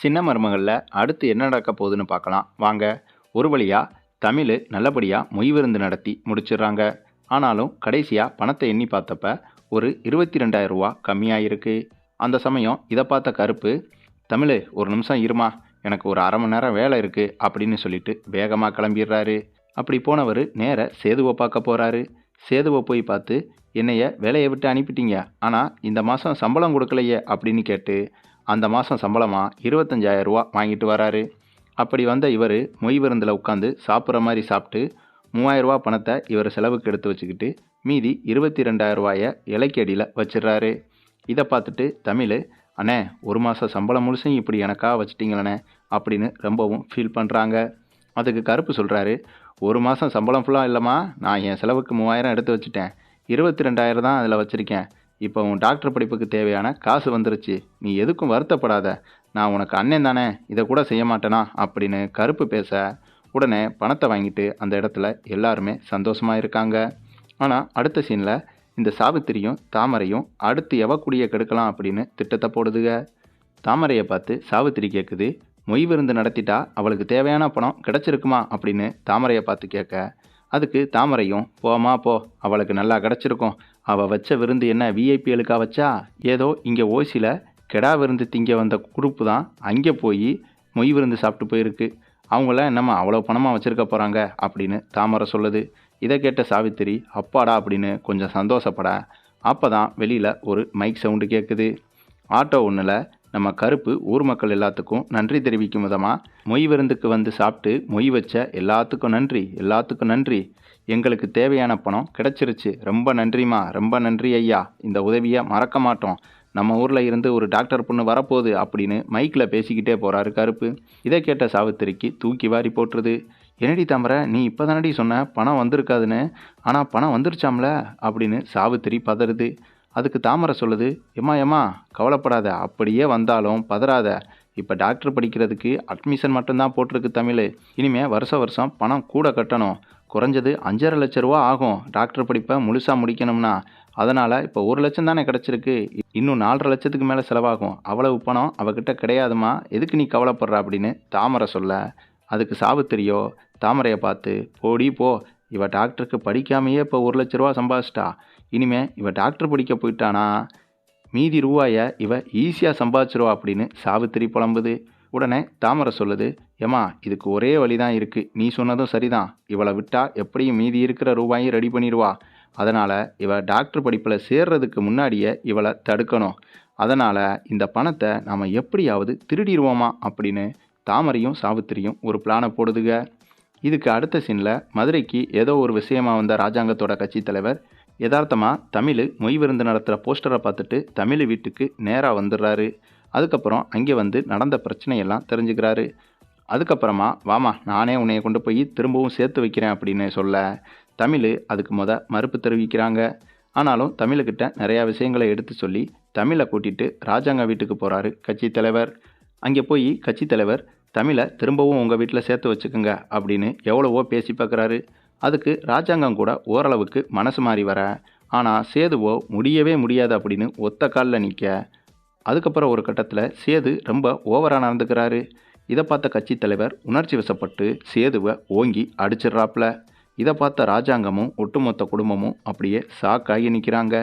சின்ன மருமகளில் அடுத்து என்ன நடக்க போகுதுன்னு பார்க்கலாம். வாங்க ஒரு வழியாக தமிழ் நல்லபடியாக மொய் விருந்து நடத்தி முடிச்சிடுறாங்க. ஆனாலும் கடைசியாக பணத்தை எண்ணி பார்த்தப்ப ஒரு இருபத்தி ரெண்டாயிரம் ரூபா கம்மியாக இருக்குது அந்த சமயம் இதை பார்த்த கருப்பு தமிழ் ஒரு நிமிஷம் இருமா. எனக்கு ஒரு அரை மணி நேரம் வேலை இருக்குது அப்படின்னு சொல்லிட்டு வேகமாக கிளம்பிடுறாரு. அப்படி போனவர் நேர சேதுவை பார்க்க போகிறாரு சேதுவை போய் பார்த்து என்னைய வேலையை விட்டு அனுப்பிட்டீங்க. ஆனால் இந்த மாதம் சம்பளம் கொடுக்கலையே அப்படின்னு கேட்டு அந்த மாதம் சம்பளமாக இருபத்தஞ்சாயிரம் ரூபா வாங்கிட்டு வராரு. அப்படி வந்த இவர் மொய் விருந்தில் உட்காந்து சாப்பிட்ற மாதிரி சாப்பிட்டு மூவாயிரரூவா பணத்தை இவர் செலவுக்கு எடுத்து வச்சுக்கிட்டு மீதி இருபத்தி ரெண்டாயிரம் ரூபாயை இலைக்கு அடியில் வச்சிடுறாரு. இதை பார்த்துட்டு தமிழ் அண்ணே ஒரு மாதம் சம்பளம் முழுசும் இப்படி எனக்காக வச்சிட்டீங்களண்ணே அப்படின்னு ரொம்பவும் ஃபீல் பண்ணுறாங்க அதுக்கு கருப்பு சொல்கிறாரு ஒரு மாதம் சம்பளம் ஃபுல்லாக இல்லைம்மா நான் என் செலவுக்கு மூவாயிரம் எடுத்து வச்சுட்டேன். இருபத்தி ரெண்டாயிரம் தான் அதில் வச்சுருக்கேன். இப்போ உன் டாக்டர் படிப்புக்கு தேவையான காசு வந்துருச்சு. நீ எதுக்கும் வருத்தப்படாத. நான் உனக்கு அண்ணன் தானே. இதை கூட செய்ய மாட்டேனா? அப்படின்னு கருப்பு பேச உடனே பணத்தை வாங்கிட்டு அந்த இடத்துல எல்லாருமே சந்தோஷமாக இருக்காங்க. ஆனால் அடுத்த சீனில் இந்த சாவித்திரியும் தாமரையும் அடுத்து எவ குடியை கெடுக்கலாம் அப்படின்னு திட்டத்தை போடுதுக. தாமரையை பார்த்து சாவித்திரி கேட்குது மொய் விருந்து நடத்திட்டா அவளுக்கு தேவையான பணம் கிடச்சிருக்குமா? அப்படின்னு தாமரையை பார்த்து கேட்க அதுக்கு தாமரையும் போமா போ. அவளுக்கு நல்லா கிடச்சிருக்கும். அவள் வச்ச விருந்து என்ன விஐபிஎலுக்கா வச்சா? ஏதோ இங்கே ஓசியில் கெடா விருந்து திங்க வந்த குரூப்பு தான் அங்கே போய் மொய் விருந்து சாப்பிட்டு போயிருக்கு. அவங்களாம் என்னம்மா அவ்வளோ பணமாக வச்சுருக்க போகிறாங்க அப்படின்னு தாமரை சொல்லுது. இதை கேட்ட சாவித்திரி அப்பாடா அப்படின்னு கொஞ்சம் சந்தோஷப்பட. அப்போ தான் வெளியில் ஒரு மைக் சவுண்டு கேட்குது ஆட்டோ ஒன்றில் நம்ம கருப்பு ஊர் மக்கள் எல்லாத்துக்கும் நன்றி தெரிவிக்கும் விதமாக மொய் விருந்துக்கு வந்து சாப்பிட்டு மொய் வச்ச எல்லாத்துக்கும் நன்றி எல்லாத்துக்கும் நன்றி. எங்களுக்கு தேவையான பணம் கிடைச்சிருச்சு. ரொம்ப நன்றிம்மா ரொம்ப நன்றி ஐயா. இந்த உதவியை மறக்க மாட்டோம். நம்ம ஊரில் இருந்து ஒரு டாக்டர் பொண்ணு வரப்போகுது அப்படின்னு மைக்கில் பேசிக்கிட்டே போகிறாரு கருப்பு. இதை கேட்ட சாவித்திரிக்கு தூக்கி வாரி போட்டுருது. என்னடி தாமரை நீ இப்போ தானடி சொன்ன? பணம் வந்திருக்காதுன்னு. ஆனால் பணம் வந்துருச்சாம்ல அப்படின்னு சாவித்திரி பதறுது. அதுக்கு தாமரை சொல்லுது எம்மா எம்மா கவலைப்படாத அப்படியே வந்தாலும் பதறாத. இப்போ டாக்டர் படிக்கிறதுக்கு அட்மிஷன் மட்டும்தான் போட்டிருக்கு தமிழ். இனிமே வருஷ வருஷம் பணம் கூட கட்டணும். குறைஞ்சது அஞ்சரை லட்ச ரூபா ஆகும் டாக்டர் படிப்பை முழுசாக முடிக்கணும்னா. அதனால் இப்போ ஒரு லட்சம் தானே கிடச்சிருக்கு. இன்னும் நாலரை லட்சத்துக்கு மேலே செலவாகும். அவ்வளவு பணம் அவகிட்ட கிடையாதுமா எதுக்கு நீ கவலைப்படுற? அப்படின்னு தாமரை சொல்ல அதுக்கு சாவித்திரியோ தாமரையை பார்த்து போடி போ. இவ டாக்டருக்கு படிக்காமையே இப்போ ஒரு லட்ச ரூபா சம்பாதிச்சிட்டா. இனிமே இவ டாக்டர் படிக்க போயிட்டானா? மீதி ரூபாயை இவ ஈஸியாக சம்பாதிச்சிருவா அப்படின்னு சாவித்திரி புலம்புது. உடனே தாமரை சொல்லுது ஏமா இதுக்கு ஒரே வழி தான் இருக்குது நீ சொன்னதும் சரிதான். இவளை விட்டால் எப்படியும் மீதி இருக்கிற ரூபாயும் ரெடி பண்ணிடுவா. அதனால் இவள் டாக்டர் படிப்பில் சேர்றதுக்கு முன்னாடியே இவளை தடுக்கணும். அதனால் இந்த பணத்தை நாம் எப்படியாவது திருடிடுவோமா? அப்படின்னு தாமரையும் சாவித்திரியும் ஒரு பிளானை போடுதுக இதுக்கு அடுத்த சீனில் மதுரைக்கு ஏதோ ஒரு விஷயமா வந்த ராஜாங்கத்தோட கட்சி தலைவர் யதார்த்தமாக தமிழ் மொய் விருந்து நடத்துகிற போஸ்டரை பார்த்துட்டு தமிழ் வீட்டுக்கு நேராக வந்துடுறாரு அதுக்கப்புறம் அங்கே வந்து நடந்த பிரச்சனையெல்லாம் தெரிஞ்சுக்கிறாரு. அதுக்கப்புறமா வாமா நானே உன்னைய கொண்டு போய் திரும்பவும் சேர்த்து வைக்கிறேன் அப்படின்னு சொல்ல தமிழ் அதுக்கு முத மறுப்பு தெரிவிக்கிறாங்க. ஆனாலும் தமிழுக்கிட்ட நிறையா விஷயங்களை எடுத்து சொல்லி தமிழை கூட்டிகிட்டு ராஜாங்க வீட்டுக்கு போகிறாரு கட்சி தலைவர். அங்கே போய் கட்சி தலைவர் தமிழை திரும்பவும் உங்கள் வீட்டில் சேர்த்து வச்சுக்கோங்க அப்படின்னு எவ்வளவோ பேசி பார்க்குறாரு. அதுக்கு ராஜாங்கம் கூட ஓரளவுக்கு மனசு மாறி வர ஆனால் சேதுவோ முடியவே முடியாது அப்படின்னு ஒத்த காலில் நிற்க அதுக்கப்புறம் ஒரு கட்டத்தில் சேது ரொம்ப ஓவராக நடந்துக்கிறாரு. இதை பார்த்த கட்சி தலைவர் உணர்ச்சி வசப்பட்டு சேதுவை ஓங்கி அடிச்சிடுறாப்புல இதை பார்த்த ராஜாங்கமும் ஒட்டுமொத்த குடும்பமும் அப்படியே சாக்காகி நிற்கிறாங்க